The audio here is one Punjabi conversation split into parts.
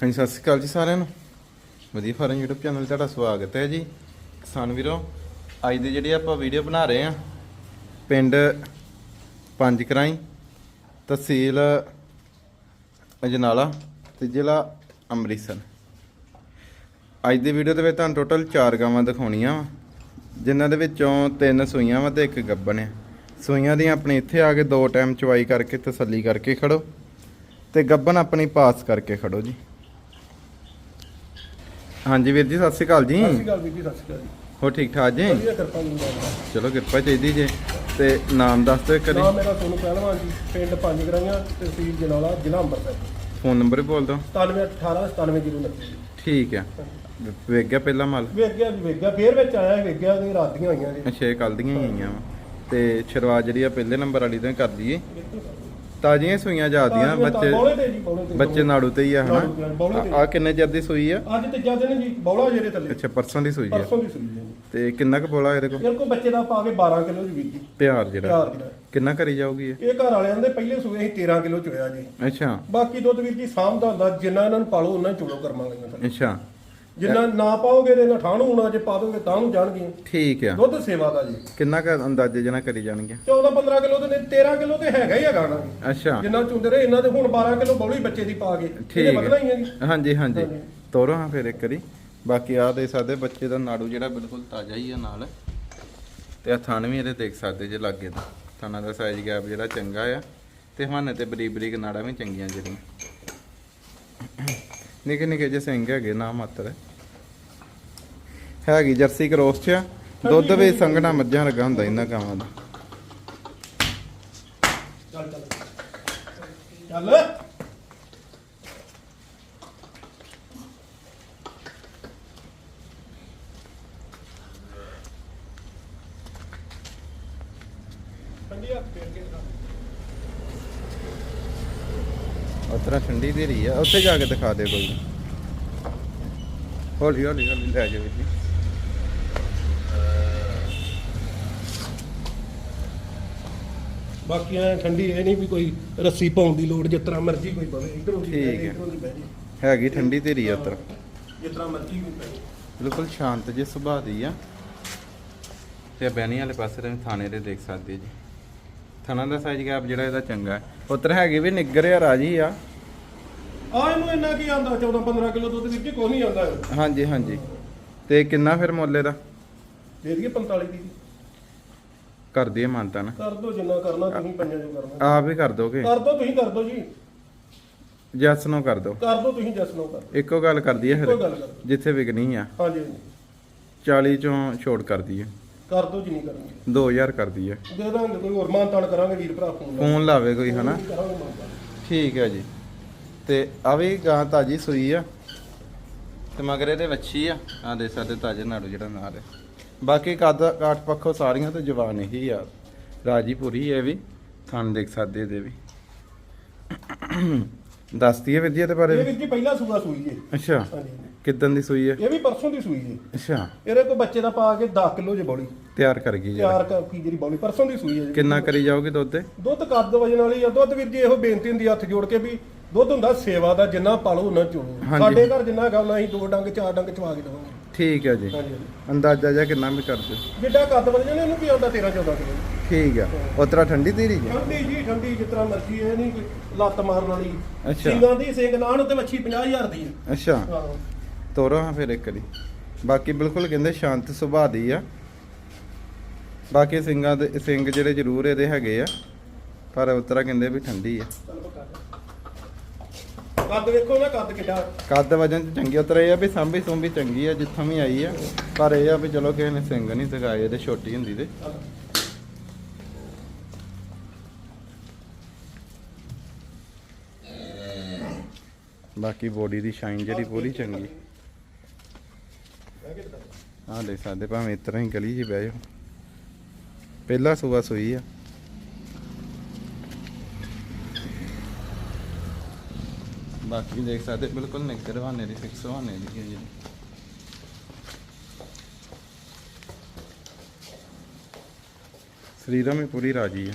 ਹਾਂਜੀ, ਸਤਿ ਸ਼੍ਰੀ ਅਕਾਲ ਜੀ ਸਾਰਿਆਂ ਨੂੰ। ਵਧੀਆ ਫਾਰਮ YouTube ਚੈਨਲ 'ਤੇ ਤੁਹਾਡਾ ਸਵਾਗਤ ਹੈ ਜੀ। ਕਿਸਾਨ ਵੀਰੋ, ਅੱਜ ਦੀ ਜਿਹੜੀ ਆਪਾਂ ਵੀਡੀਓ ਬਣਾ ਰਹੇ ਆ ਪਿੰਡ ਪੰਜ ਕਰਾਈ ਤਹਿਸੀਲ ਅਜਨਾਲਾ ਤੇ ਜ਼ਿਲ੍ਹਾ ਅੰਮ੍ਰਿਤਸਰ। ਅੱਜ ਦੀ ਵੀਡੀਓ ਦੇ ਵਿੱਚ ਤੁਹਾਨੂੰ ਟੋਟਲ 4 ਗਾਵਾਂ ਦਿਖਾਉਣੀਆਂ ਵਾ, ਜਿਨ੍ਹਾਂ ਦੇ ਵਿੱਚੋਂ ਤਿੰਨ ਸੂਈਆਂ ਵਾ ਤੇ ਇੱਕ ਗੱਬਣ ਆ। ਸੂਈਆਂ ਦੀਆਂ ਆਪਣੇ ਇੱਥੇ ਆ ਕੇ ਦੋ ਟਾਈਮ ਚਵਾਈ ਕਰਕੇ ਤਸੱਲੀ ਕਰਕੇ ਖੜੋ ਤੇ ਗੱਬਨ ਆਪਣੀ ਪਾਸ ਕਰਕੇ ਖੜੋ ਜੀ। ਹਾਂਜੀ ਵੀਰ ਜੀ ਸਤਿ ਸ਼੍ਰੀ ਅਕਾਲ ਜੀ। ਸਤਿ ਸ਼੍ਰੀ ਅਕਾਲ ਵੀਰ ਜੀ ਸਤਿ ਸ਼੍ਰੀ ਅਕਾਲ ਜੀ। ਹੋ ਠੀਕ ਠਾਕ ਜੀ? ਵਧੀਆ ਕਿਰਪਾ ਚਲੋ ਕਿਰਪਾ ਚਾਹੀਦੀ ਜੀ। ਤੇ ਨਾਮ ਦੱਸ ਦਿਓ ਕਰੀ ਨਾਮ ਮੇਰਾ ਸੋਨੂੰ ਪਹਿਲਵਾਨ ਜੀ ਪਿੰਡ ਪੰਜ ਗਰਾਈਆਂ ਤਹਿਸੀਲ ਜਨਾਲਾ ਜ਼ਿਲ੍ਹਾ ਅੰਮ੍ਰਿਤਸਰ। ਫੋਨ ਨੰਬਰ ਬੋਲ ਦਿਓ। 9718 97029 ਠੀਕ ਹੈ ਵੇਖ ਗਿਆ ਪਹਿਲਾ ਮਾਲ? ਵੇਖ ਗਿਆ ਜੀ ਵੇਖ ਗਿਆ। ਫੇਰ ਵਿੱਚ ਆਇਆ ਵੇਖ ਗਿਆ ਉਹਦੀਆਂ ਰਾਤੀਆਂ ਹੋਈਆਂ ਜੀ ਅੱਛਾ ਕੱਲ ਦੀਆਂ ਹੀ ਆਈਆਂ ਵਾ। ਤੇ ਸ਼ੁਰੂਆਤ ਜਿਹੜੀ ਆ ਪਹਿਲੇ ਨੰਬਰ ਵਾਲੀ ਤੋਂ ਹੀ ਕਰ ਦਈਏ ਤਾਜ਼ੀਆਂ ਸੂਈਆਂ ਜਾਂਦੀਆਂ ਬੱਚੇ ਬੌਲੇ ਤੇ ਜੀ ਬੌਲੇ ਤੇ ਬੱਚੇ ਨਾੜੂ ਤੇ ਹੀ ਆ। ਹਨਾ? ਆ ਕਿੰਨੇ ਚਿਰ ਦੀ ਸੂਈ ਆ? ਅੱਜ ਤੇ ਜਾਂਦੇ ਨੇ ਜੀ ਬੌਲਾ ਜਿਹੜੇ ਥੱਲੇ। ਅੱਛਾ ਪਰਸੋਂ ਦੀ ਸੂਈ ਆ। ਪਰਸੋਂ ਦੀ ਸੁਣੀ ਜੀ। ਤੇ ਕਿੰਨਾ ਕੁ ਬੋਲਾ ਇਹਦੇ ਕੋਲ? ਕੋ ਬੱਚੇ ਦਾ ਪਾ ਕੇ 12 ਕਿਲੋ ਦੀ ਵੀਰ ਜੀ ਪਿਆਰ ਜਿਹੜਾ। ਕਿੰਨਾ ਕਰੀ ਜਾਊਗੀ ਇਹ? ਘਰ ਵਾਲਿਆਂ ਦੇ ਪਹਿਲੇ ਸੂਏ ਅਸੀਂ 13 ਕਿਲੋ ਚੋਇਆ ਜੀ। ਅੱਛਾ। ਬਾਕੀ ਦੁੱਧ ਵੀਰ ਜੀ ਸਾਂਭਦਾ ਹੁੰਦਾ ਜਿੰਨਾ ਇਹਨਾਂ ਨੂੰ ਪਾਲੋ ਉਹਨਾਂ ਚੋਲੋ ਕਰਮਾਂ ਲਈਆਂ ਥੱਲੇ। ਅੱਛਾ। ਜਿੰਨਾ ਨਾ ਪਾਓਗੇ ਤੇ ਨਾ ਠਾਣੂ ਹੋਣਾ ਜੇ ਪਾ ਦੋਗੇ ਤਾਂ ਨੂੰ ਜਾਣਗੇ ਠੀਕ ਆ। ਦੁੱਧ ਸੇਵਾ ਦਾ ਜੀ। ਕਿੰਨਾ ਕੁ ਅੰਦਾਜ਼ੇ ਜਨਾ ਕਰੀ ਜਾਣਗੇ 14 15 ਕਿਲੋ ਤੇ ਨਹੀਂ 13 ਕਿਲੋ ਤੇ ਹੈਗਾ ਹੀ ਹੈਗਾ ਨਾ। ਅੱਛਾ। ਜਿੰਨਾ ਚੁੰਦੇ ਰਹੇ ਇਹਨਾਂ ਦੇ ਹੁਣ 12 ਕਿਲੋ ਬੌਲੀ ਬੱਚੇ ਦੀ ਪਾ ਕੇ ਠੀਕ ਇਹਨੇ। ਵਧਣਾ ਹੀ ਹੈ ਜੀ। ਹਾਂਜੀ ਹਾਂਜੀ। ਹਾਂਜੀ। ਤੋਰੋ ਹਾਂ ਫਿਰ ਇੱਕ ਵਾਰੀ। ਬਾਕੀ ਆ ਦੇ ਸਕਦੇ ਬੱਚੇ ਦਾ ਨਾੜੂ ਜਿਹੜਾ ਬਿਲਕੁਲ ਤਾਜ਼ਾ ਹੀ ਆ ਨਾਲ। ਤੇ ਆ ਥਣ ਵੀ ਇਹਦੇ ਦੇਖ ਸਕਦੇ ਜੇ ਲੱਗੇ ਤਾਂ। ਥਾਣਾ ਦਾ ਸਾਈਜ਼ ਗੈਪ ਜਿਹੜਾ ਚੰਗਾ ਆ। ਤੇ ਹਵਾਨੇ ਤੇ ਬਰੀਕ ਬਰੀਕ ਨਾੜਾਂ ਵੀ ਚੰਗੀਆਂ ਜਿਹੜੀਆਂ। ਨਿੱਕੇ ਨਿੱਕੇ ਜਿਹੇ ਸਿੰਘ ਹੈਗੇ ਨਾ ਮਾਤਰ। ਹੈਗੀ ਜਰਸੀ ਕ੍ਰੋਸ ਚ। ਦੁੱਧ ਵੀ ਸੰਘਣਾ ਮੱਝਾਂ ਲੱਗਾ ਹੁੰਦਾ ਇਹਨਾਂ ਗਾਵਾਂ ਦਾ। ਚੱਲ ਚੱਲ। ਚੱਲ। ਠੰਡੀ ਦੇ ਰਹੀ ਆ। ਉੱਥੇ ਜਾ ਕੇ ਦਿਖਾ ਦੇ ਕੋਈ। ਹੌਲੀ ਹੌਲੀ ਹੌਲੀ ਲੈ ਜਾਓ ਜੀ। ਬਾਕੀ ਐ ਠੰਡੀ ਇਹ ਨਹੀਂ ਵੀ ਕੋਈ ਰੱਸੀ ਪਾਉਣ ਦੀ ਲੋੜ ਜਿਸ ਤਰ੍ਹਾਂ ਮਰਜ਼ੀ ਕੋਈ ਪਵੇ। ਇਧਰੋਂ ਦੀ ਠੀਕ ਹੈ। ਇੱਧਰੋਂ ਦੀ ਬਹਿ ਜੇ ਹੈਗੀ ਠੰਡੀ ਆ ਉੱਤਰ ਜਿਸ ਤਰ੍ਹਾਂ ਮਰਜ਼ੀ ਕੋਈ ਪਵੇ। ਬਿਲਕੁਲ ਸ਼ਾਂਤ ਜੇ ਸੁਭਾਅ ਦੀ ਆ। ਤੇ ਬੈਣੀ ਵਾਲੇ ਪਾਸੇ ਤੇ ਥਾਣੇ ਦੇ ਦੇਖ ਸਕਦੇ ਜੀ। ਥਾਣਾ ਦਾ ਸਾਈਜ਼ ਗੈਪ ਜਿਹੜਾ ਇਹਦਾ ਚੰਗਾ ਹੈ। ਉੱਤਰ ਹੈਗੇ ਵੀ ਨਿੱਗਰ ਆ ਰਾਜੀ ਆ। ਆ ਇਹਨੂੰ ਇੰਨਾ ਕੀ ਆਂਦਾ 14 15 ਕਿਲੋ ਦੁੱਧ ਵਿੱਚ ਕੋਈ ਨਹੀਂ ਆਂਦਾ ਹਾਂਜੀ ਹਾਂਜੀ। ਤੇ ਕਿੰਨਾ ਫਿਰ ਮੁੱਲ ਇਹਦਾ? ਦੇ ਦਈਏ 45 ਦੀ। ਕਰ ਦਈਏ ਮਾਨਤਾ ਨਾ। ਕਰ ਦੋ ਜਿੰਨਾ ਕਰਨਾ ਤੁਸੀਂ ਪੰਜਾਂ ਜੋ ਕਰਨਾ। ਆਪ ਹੀ ਕਰ ਦੋਗੇ? ਕਰ ਦੋ ਤੁਸੀਂ ਕਰ ਦੋ ਜੀ। ਜੱਸ ਨੂੰ ਕਰ ਦੋ। ਕਰ ਦੋ ਤੁਸੀਂ ਜਸ ਨੂੰ ਕਰ ਦਿਓ। ਇੱਕੋ ਗੱਲ ਕਰ ਦਈਏ ਇੱਕੋ ਫਿਰ ਗੱਲ ਕਰ ਦਿਓ। ਜਿੱਥੇ ਵਿਕਣੀ ਆ। ਹਾਂਜੀ ਹਾਂਜੀ। 40 ਚੋਂ ਛੋੜ ਕਰ ਦਈਏ ਕਰ ਦੋ ਜਿੰਨੀ ਕਰਨੀ 2000 ਕਰ ਦਈਏ ਦੇ ਦਾਂਗੇ ਕੋਈ ਹੋਰ ਮਾਨ ਤਾਨ ਕਰਾਂਗੇ ਵੀਰ ਭਰਾ ਫੋਨ ਲਾ ਫੋਨ ਲਾਵੇ ਕੋਈ ਹਨਾ? ਕਰਾਂਗੇ। ਠੀਕ ਹੈ ਜੀ। ਤੇ ਆ ਵੀ ਗਾਂ ਤਾਜੀ ਸੂਈ ਆ। ਤੇ ਮਗਰ ਇਹਦੇ ਵੱਛੀ ਆ। ਆ ਦੇ ਸਾਡੇ ਤਾਜੇ ਨਾੜੂ ਜਿਹੜਾ ਨਾਲ ਹੈ ਬਾਕੀ ਕੱਦ ਕਾਠ ਪੱਖੋਂ ਸਾਰੀਆਂ ਤੇ ਜਵਾਨ ਹੀ ਆ। ਰਾਜੀ ਪੂਰੀ ਹੈ ਵੀ ਥਣ ਦੇਖ ਸਕਦੇ ਇਹਦੇ ਵੀ। ਦੱਸਦੀ ਹੈ ਵਿਦਿਆ ਦੇ ਬਾਰੇ ਇਹ ਵੀ? ਵੀਰ ਜੀ ਪਹਿਲਾ ਸੂਆ ਸੂਈ ਜੀ ਅੱਛਾ ਹਾਂਜੀ। ਕਿਦਾਂ ਦੀ ਸੂਈ ਹੈ ਇਹ ਵੀ ਪਰਸੋਂ ਦੀ ਸੂਈ ਜੀ ਅੱਛਾ। ਇਹਦੇ ਕੋ ਬੱਚੇ ਦਾ ਪਾ ਕੇ 10 ਕਿਲੋ ਜੇ ਬੌਲੀ। ਤਿਆਰ ਕਰ ਗਈ ਜਿਹੜਾ ਤਿਆਰ ਕਰ ਕੀ ਜਿਹੜੀ ਬੌਲੀ ਪਰਸੋਂ ਦੀ ਸੂਈ ਹੈ ਜੀ ਕਿੰਨਾ ਕਰੀ ਜਾਓਗੇ ਦੁੱਧ ਦੇ ਦੁੱਧ ਕੱਦ ਵਜਣ ਵਾਲੀ ਆ। ਦੁੱਧ ਵੀਰ ਜੀ ਇਹੋ ਬੇਨਤੀ ਹੁੰਦੀ ਆ ਹੱਥ ਜੋੜ ਕੇ ਵੀ ਦੁੱਧ ਹੁੰਦਾ ਸੇਵਾ ਦਾ ਜਿੰਨਾ ਪਾਲੋ ਉਹਨਾਂ ਚੋਲੋ ਹਾਂਜੀ। ਸਾਡੇ ਘਰ ਜਿੰਨਾ ਹੈਗਾ ਉਹਨਾਂ ਅਸੀਂ ਦੋ ਡੰਗ ਚਾਰ ਡੰਗ ਚਵਾ ਕੇ ਦੇਵਾਂਗੇ। ਠੀਕ ਹੈ ਜੀ। ਹਾਂਜੀ ਹਾਂਜੀ। ਅੰਦਾਜ਼ਾ ਜਾਂ ਕਿੰਨਾ ਵੀ ਕਰ ਦਿਓ ਜਿੱਡਾ ਕੱਦ ਵਜਣ ਇਹਨੂੰ ਕੀ ਆਉਂਦਾ 13 14 ਕਿਲੋ। ਠੀਕ ਹੈ ਉਤਰਾ ਠੰਡੀ ਤੇਰੀ ਜੀ? ਠੰਡੀ ਜੀ ਠੰਡੀ ਜਿਸ ਤਰ੍ਹਾਂ ਮਰਜ਼ੀ ਇਹ ਨਹੀਂ ਕੋਈ ਲੱਤ ਮਾਰਨ ਵਾਲੀ। ਅੱਛਾ। ਸਿੰਘਾਂ ਦੀ ਸਿੰਘ ਨਾਨ ਉੱਤੇ ਮੱਛੀ 50000 ਦੀ ਹੈ ਅੱਛਾ। ਹਾਂ ਤੋਰੋ ਹਾਂ ਫਿਰ ਇੱਕ ਵਾਰੀ ਬਾਕੀ ਬਿਲਕੁਲ ਕਹਿੰਦੇ ਸ਼ਾਂਤ ਸੁਭਾਅ ਦੀ ਆ। ਬਾਕੀ ਸਿੰਘਾਂ ਦੇ ਸਿੰਘ ਜਿਹੜੇ ਜ਼ਰੂਰ ਇਹਦੇ ਹੈਗੇ ਆ। ਪਰ ਉਤਰਾ ਕਹਿੰਦੇ ਵੀ ਠੰਡੀ ਆ। ਚੱਲ ਕੱਦ ਵੇਖੋ ਨਾ, ਕੱਦ ਕਿੱਡਾ। ਕੱਦ ਵਜਨ ਚ ਚੰਗੀ ਉਤਰਾ ਆ ਵੀ ਸਾਂਭੀ ਸੁੰਭੀ ਚੰਗੀ ਆ, ਜਿੱਥੋਂ ਵੀ ਆਈ ਆ। ਪਰ ਇਹ ਆ ਵੀ ਚਲੋ ਕਿਸੇ ਨੇ ਸਿੰਘ ਨਹੀਂ ਸਗਾਏ ਇਹਦੇ ਛੋਟੀ ਹੁੰਦੀ ਤੇ। ਬਾਕੀ ਬੋਡੀ ਦੀ ਸ਼ਾਈਨ ਜਿਹੜੀ ਪੂਰੀ ਚੰਗੀ। ਆਹ ਲੈ ਸਕਦੇ, ਭਾਵੇਂ ਇਸ ਤਰ੍ਹਾਂ ਹੀ ਗਲੀ 'ਚ ਬਹਿ ਜਾਓ। ਪਹਿਲਾ ਸੂਆ ਸੂਈ ਆ। ਬਾਕੀ ਦੇਖ ਸਕਦੇ ਬਿਲਕੁਲ ਨਿੱਕਰ ਹਵਾਨੇ ਦੀ ਫਿਕਸ ਹਵਾਨੇ ਦੀ ਹੈ ਜੀ। ਸਰੀਰਾਂ ਵੀ ਪੂਰੀ ਰਾਜੀ ਹੈ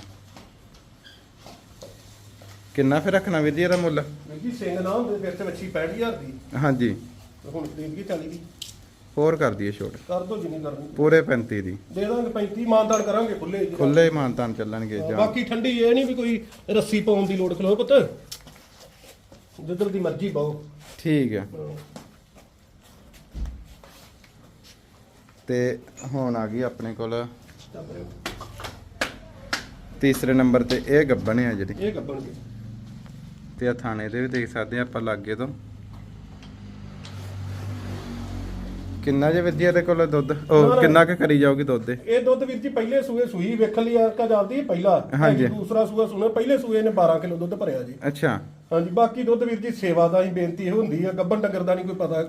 ਕਿੰਨਾ ਫਿਰ ਰੱਖਣਾ ਵੀਰ ਜੀ ਇਹਦਾ ਮੁੱਲ? ਜੀ ਸਿੰਘ ਨਾ ਹੁੰਦੇ ਫਿਰ ਤੇ ਵੱਛੀ 65000 ਦੀ। ਹਾਂਜੀ। ਹੁਣ ਖਰੀਦ ਕੇ ਚੱਲੀ ਦੀ ਹੋਰ ਕਰ ਦਈਏ ਛੋਟ। ਕਰ ਦੋ ਜਿੰਨੀ ਕਰਨੀ। ਪੂਰੇ 35 ਦੀ। ਦੇ ਦਾਂਗੇ 35 ਮਾਨਦਾਨ ਕਰਾਂਗੇ ਖੁੱਲੇ ਖੁੱਲੇ ਮਾਨਤਾਨ ਚੱਲਣਗੇ ਬਾਕੀ ਠੰਡੀ ਇਹ ਨਹੀਂ ਵੀ ਕੋਈ ਰੱਸੀ ਪਾਉਣ ਦੀ ਲੋੜ ਖਲੋ ਪੁੱਤ। ਜਿੱਧਰ ਦੀ ਮਰਜ਼ੀ ਪਾਓ ਠੀਕ ਹੈ। ਤੇ ਹੁਣ ਆ ਗਈ ਆਪਣੇ ਕੋਲ ਤੀਸਰੇ ਨੰਬਰ ਤੇ ਇਹ ਗੱਬਣ ਆ ਜਿਹੜੀ। ਇਹ ਗੱਬਣਗੇ ਤੇ ਆ ਥਾਣੇ ਦੇ ਵੀ ਦੇਖ ਸਕਦੇ ਆ ਆਪਾਂ ਲਾਗੇ ਤੋਂ। ਕਿੰਨਾ ਜੇ ਵਿਦਿਆ ਦੇ ਕੋਲ ਦੁੱਧ? ਉਹ। ਕਿੰਨਾ ਕੁ ਕਰੀ ਜਾਊਗੀ ਦੁੱਧ ਦੇ ਇਹ ਦੁੱਧ ਵੀਰ ਜੀ ਪਹਿਲੇ ਸੂਏ ਸੂਈ ਵੇਖਣ ਲਈ ਆਰਕਾ ਜਾਂਦੀ ਹੈ ਪਹਿਲਾ। ਹਾਂਜੀ। ਦੂਸਰਾ ਸੂਆ ਸੁਣਾ ਪਹਿਲੇ ਸੂਏ ਨੇ 12 ਕਿਲੋ ਦੁੱਧ ਭਰਿਆ ਜੀ। ਅੱਛਾ। ਹਾਂਜੀ ਬਾਕੀ ਦੁੱਧ ਵੀਰ ਜੀ ਸੇਵਾ ਦਾ ਹੀ ਬੇਨਤੀ ਇਹ ਹੁੰਦੀ ਆ ਗੱਬਨ ਡੰਗਰ ਦਾ ਨਹੀਂ ਕੋਈ ਪਤਾ।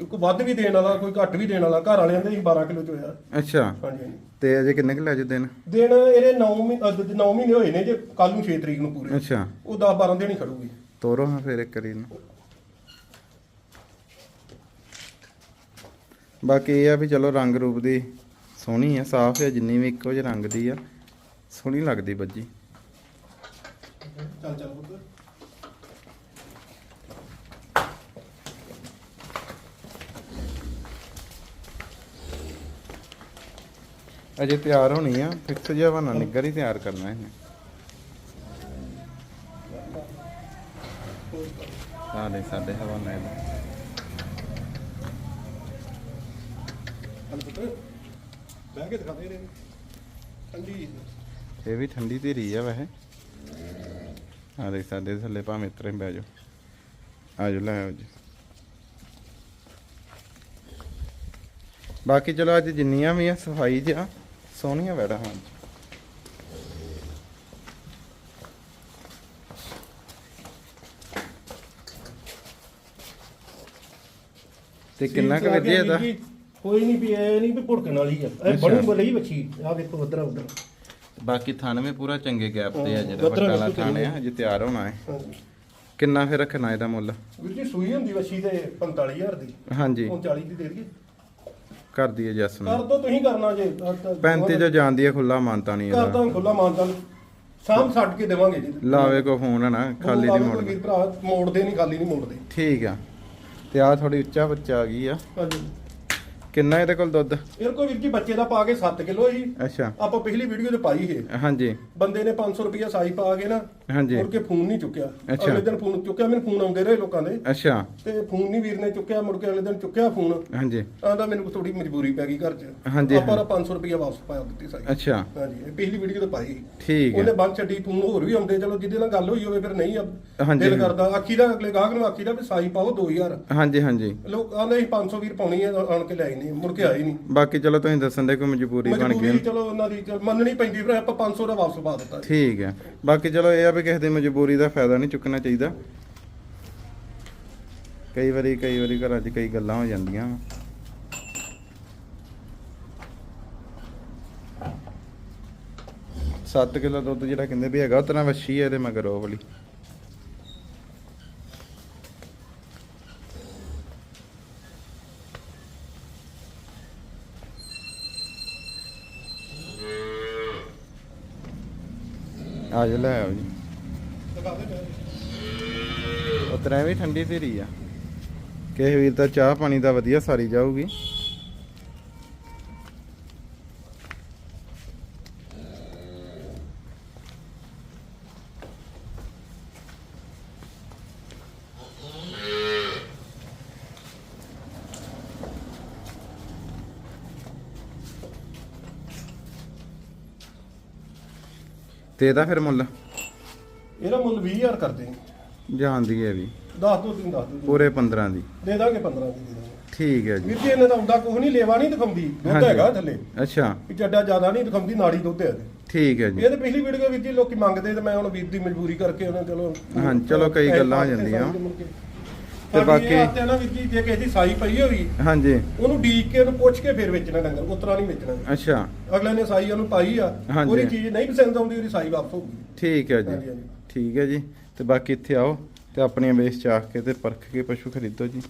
ਕੋਈ ਵੱਧ ਵੀ ਦੇਣ ਵਾਲਾ ਕੋਈ ਘੱਟ ਵੀ ਦੇਣ ਵਾਲਾ ਘਰ ਵਾਲਿਆਂ ਦੇ ਹੀ 12 ਕਿਲੋ ਚ ਹੋਇਆ। ਅੱਛਾ। ਹਾਂਜੀ ਹਾਂਜੀ। ਤੇ ਅਜੇ ਕਿੰਨੇ ਕੁ ਲੈ ਜੂ ਦਿਨ? ਦਿਨ ਇਹਦੇ 9 ਮਹੀਨੇ 9 ਮਹੀਨੇ ਹੋਏ ਨੇ ਜੇ ਕੱਲ ਨੂੰ 6 ਤਰੀਕ ਨੂੰ ਪੂਰੇ। ਅੱਛਾ। ਉਹ 10 12 ਦਿਨ ਹੀ ਖੜੂਗੀ। ਤੋਰੋ ਹਾਂ ਫਿਰ ਇੱਕ ਕਰੀ ਨੂੰ ਬਾਕੀ ਇਹ ਆ ਵੀ ਚਲੋ ਰੰਗ ਰੂਪ ਦੀ ਸੋਹਣੀ ਆ ਸਾਫ਼ ਹੈ ਜਿੰਨੀ ਵੀ ਇੱਕੋ ਜਿਹੇ ਰੰਗ ਦੀ ਆ ਸੋਹਣੀ ਲੱਗਦੀ ਬੱਜੀ। ਚੱਲ ਚੱਲ ਪੁੱਤ। ਅਜੇ ਤਿਆਰ ਹੋਣੀ ਆ ਫਿਕਸ ਜਿਹਾ ਬਣਾ ਨਿੱਗਰ ਹੀ ਤਿਆਰ ਕਰਨਾ ਇਹਨੇ। ਆ ਦੇ ਸਾਡੇ ਬਹਿ ਕੇ ਦਿਖਾ ਦੇ ਇਹਦੇ ਠੰਡੀ ਇਹ ਵੀ ਠੰਡੀ ਧੀਰੀ ਆ ਵੈਸੇ। ਆ ਦੇਖ ਸਾਡੇ ਥੱਲੇ ਭਾਵੇਂ ਇਤਰੇ ਬਹਿ ਜਾਓ। ਆ ਜਾਓ ਲੈ ਆਓ ਜੀ। ਬਾਕੀ ਚਲੋ ਅੱਜ ਜਿੰਨੀਆਂ ਵੀ ਆ ਸਫ਼ਾਈ 'ਚ ਆ ਸੋਹਣੀਆਂ ਵੈੜਾ ਹਾਂ ਤੇ ਕਿੰਨਾ ਕੁ ਵਧੀਆ ਇਹਦਾ? ਕੋਈ ਨਹੀਂ ਵੀ ਇਹ ਨਹੀਂ ਵੀ ਭੁੜਕਣ ਵਾਲੀ ਆ। ਇਹ। ਬਣੀ ਬਲੀ ਬੱਚੀ ਆ ਵੇਖੋ ਉਧਰ ਉਧਰ। ਬਾਕੀ ਥਣ ਵੀ ਪੂਰਾ ਚੰਗੇ ਗੈਪ ਤੇ ਆ ਜਿਹੜਾ ਵੱਡਾ ਵਾਲਾ ਥਣ ਆ ਹਜੇ ਤਿਆਰ ਹੋਣਾ ਹੈ। ਕਿੰਨਾ ਫਿਰ ਰੱਖਣਾ ਇਹਦਾ ਮੁੱਲ? ਵੀਰ ਜੀ ਸੂਈ ਹੁੰਦੀ ਬੱਚੀ ਤੇ 45000 ਦੀ। ਹਾਂਜੀ। ਹੁਣ 40 ਦੀ ਦੇ ਦਈਏ। ਕਰ ਦਈਏ ਜੱਸ ਕਰ ਨੂੰ ਦੋ ਤੁਸੀਂ ਕਰਨਾ ਜੇ। 35 ਜੋ ਜਾਂਦੀ ਹੈ ਖੁੱਲਾ ਮਾਨਤਾ ਨਹੀਂ ਕਰ ਇਹਦਾ ਦੋ ਖੁੱਲਾ ਮਾਨਤਾ ਸਾਮ ਛੱਡ ਕੇ ਦੇਵਾਂਗੇ ਜੀ। ਲਾਵੇ ਕੋ ਫੋਨ ਹੈ ਨਾ ਖਾਲੀ ਕੋਈ ਮੋੜਨਾ ਵੀਰ ਭਰਾ ਮੋੜਦੇ ਨਹੀਂ ਖਾਲੀ ਨਹੀਂ ਮੋੜਦੇ। ਠੀਕ ਆ। ਤੇ ਆ ਥੋੜੀ ਉੱਚਾ ਬੱਚਾ ਆ ਗਈ ਆ। ਹਾਂਜੀ। ਕਿੰਨਾ ਇਹਦੇ ਕੋਲ ਦੁੱਧ? ਇਹ ਕੋਈ ਵੀਰ ਜੀ ਬੱਚੇ ਦਾ ਪਾ ਕੇ 7 ਕਿਲੋ ਜੀ। ਅੱਛਾ। ਆਪਾਂ ਪਿਛਲੀ ਵੀਡੀਓ 'ਚ ਪਾਈ ਹੈ ਹਾਂਜੀ। ਬੰਦੇ ਨੇ 500 ਰੁਪਇਆ ਸਾਈ ਪਾ ਕੇ ਨਾ ਹਾਂਜੀ। ਮੁੜ ਕੇ ਫੋਨ ਨਹੀਂ ਚੁੱਕਿਆ। ਅਗਲੇ ਦਿਨ ਫੋਨ ਚੁੱਕਿਆ ਮੈਨੂੰ ਫੋਨ ਆਉਂਦੇ ਰਹੇ ਲੋਕਾਂ ਦੇ। ਅੱਛਾ। ਤੇ ਫੋਨ ਨਹੀਂ ਵੀਰ ਨੇ ਚੁੱਕਿਆ ਮੁੜ ਕੇ ਅਗਲੇ ਦਿਨ ਚੁੱਕਿਆ ਫੋਨ। ਹਾਂਜੀ। ਆਂਦਾ ਮੈਨੂੰ ਥੋੜੀ ਮਜਬੂਰੀ ਪੈ ਗਈ ਘਰ 'ਚ। ਹਾਂਜੀ, ਆਪਾਂ ਉਹਦਾ 500 ਰੁਪਇਆ ਵਾਪਸ ਪਾਇਆ ਦਿੱਤੀ ਸਾਈ ਅੱਛਾ। ਹਾਂਜੀ ਇਹ ਪਿਛਲੀ ਵੀਡੀਓ ਤੇ ਪਾਈ ਠੀਕ ਉਹਨੇ ਹੈ ਬੰਦ ਛੱਡੀ ਫੋਨ ਹੋਰ ਵੀ ਆਉਂਦੇ ਚਲੋ ਜਿਹਦੇ ਨਾਲ ਗੱਲ ਹੋਈ ਹੋਵੇ ਫਿਰ ਨਹੀਂ। ਦਿਲ ਕਰਦਾ। ਆਖੀ ਦਾ ਅਗਲੇ ਗਾਹਕ ਨੂੰ ਆਖੀ ਦਾ ਵੀ ਸਾਈ ਪਾਓ 2000 ਹਾਂਜੀ ਹਾਂਜੀ। ਲੋਕ ਆਂਦੇ ਸੀ 500 ਵੀਰ ਪਾਉਣੀ ਹੈ ਆਣ ਕੇ ਲੈ ਨਹੀਂ ਮੁੜ ਕੇ ਆਈ ਨਹੀਂ। ਬਾਕੀ ਚਲੋ ਤੁਸੀਂ ਦੱਸਣ ਦੇ ਕੋਈ ਮਜਬੂਰੀ ਬਣ ਮਜਬੂਰੀ ਗਈ ਚਲੋ ਉਹਨਾਂ ਦੀ ਚਲੋ ਮੰਨਣੀ ਪੈਂਦੀ ਫਿਰ ਆਪਾਂ 500 ਦਾ ਵਾਪਸ ਪਾ ਦਿੱਤਾ ਜੀ। ਠੀਕ ਹੈ। ਬਾਕੀ ਚਲੋ ਇਹ ਆ ਵੀ ਕਿਸੇ ਦੀ ਮਜਬੂਰੀ ਦਾ ਫਾਇਦਾ ਨਹੀਂ ਚੁੱਕਣਾ ਚਾਹੀਦਾ। ਕਈ ਵਾਰੀ ਕਈ ਵਾਰੀ ਘਰਾਂ 'ਚ ਕਈ ਗੱਲਾਂ ਹੋ ਜਾਂਦੀਆਂ ਵਾਂ। ਸੱਤ ਕਿਲੋ ਦੁੱਧ ਜਿਹੜਾ ਕਹਿੰਦੇ ਵੀ ਹੈਗਾ ਉਤਨਾ ਵੱਛੀ ਹੈ ਇਹਦੇ ਮਗਰ ਉਹ ਵਾਲੀ। ਆ ਜਾ ਲੈ ਆਓ ਜੀ। ਦਿਖਾ ਵੀ ਠੰਡੀ ਧੀਰੀ ਆ। ਕਿਸੇ ਵੀਰ ਤਾਂ ਚਾਹ ਪਾਣੀ ਦਾ ਵਧੀਆ ਸਾਰੀ ਜਾਊਗੀ। ਤੇ ਇਹਦਾ ਫਿਰ ਮੁੱਲ। ਇਹਦਾ ਮੁੱਲ 20000 ਕਰਦੇ ਹਾਂ ਜਾਣਦੀ ਹੈ ਵੀ। ਦੱਸ ਦੋ ਦਿਨ ਦੱਸ ਦਿਓ ਪੂਰੇ 15 ਦੀ। ਦੇ ਦਾਂਗੇ 15 ਦੀ ਦੇ ਦਾਂਗੇ। ਠੀਕ ਹੈ ਜੀ। ਵੀਰ ਜੀ ਇਹਨੇ ਤਾਂ ਆਉਂਦਾ ਕੁਝ ਨਹੀਂ ਲੈਵਾ ਨਹੀਂ ਦਿਖਾਉਂਦੀ। ਦੁੱਧ ਹਾਂਜੀ। ਹੈਗਾ ਥੱਲੇ। ਅੱਛਾ। ਵੀ ਚੱਡਾ ਜ਼ਿਆਦਾ ਨਹੀਂ ਦਿਖਾਉਂਦੀ ਨਾੜੀ ਦੁੱਧ ਹੈ। ਇਹਦੇ। ਠੀਕ ਹੈ ਜੀ। ਇਹ ਤੇ ਪਿਛਲੀ ਵੀਡੀਓ ਵਿੱਚ ਹੀ ਲੋਕੀ ਮੰਗਦੇ ਤੇ ਮੈਂ ਹੁਣ ਵੀਰ ਦੀ ਮਜਬੂਰੀ ਕਰਕੇ ਉਹਨਾਂ ਚਲੋ ਹਾਂ, ਚਲੋ ਕਈ ਗੱਲਾਂ ਦਿੱਤੇ ਜਾਂਦੀਆਂ। ਤੇ ਬਾਕੀ- ਆਤੇ ਨਾ ਵੀਰ ਜੀ ਜੇ ਕਿਸੇ ਦੀ ਸਾਈ ਪਈ ਹੋਈ ਹਾਂਜੀ। ਉਹਨੂੰ ਡੀਕ ਕੇ ਉਹਨੂੰ ਪੁੱਛ ਕੇ ਫਿਰ ਵੇਚਣਾ ਡੰਗਰ ਉਤਰਾ ਨਹੀਂ ਵੇਚਣਾ। ਅੱਛਾ। ਅਗਲੇ ਨੇ ਸਾਈ ਉਹਨੂੰ ਪਾਈ ਆ ਹਾਂਜੀ। ਉਹਦੀ ਚੀਜ਼ ਨਹੀਂ ਪਸੰਦ ਆਉਂਦੀ ਉਹਦੀ ਸਾਈ ਵਾਪਸ ਹੋਊਗੀ ਠੀਕ ਹੈ ਹਾਂਜੀ, ਜੀ। ਹਾਂਜੀ। ਠੀਕ ਹੈ ਜੀ। ਤੇ ਬਾਕੀ ਇੱਥੇ ਆਓ ਤੇ ਆਪਣੀਆਂ ਬੇਸ ਚਾਖ ਕੇ ਤੇ ਪਰਖ ਕੇ ਪਸ਼ੂ ਖਰੀਦੋ ਜੀ।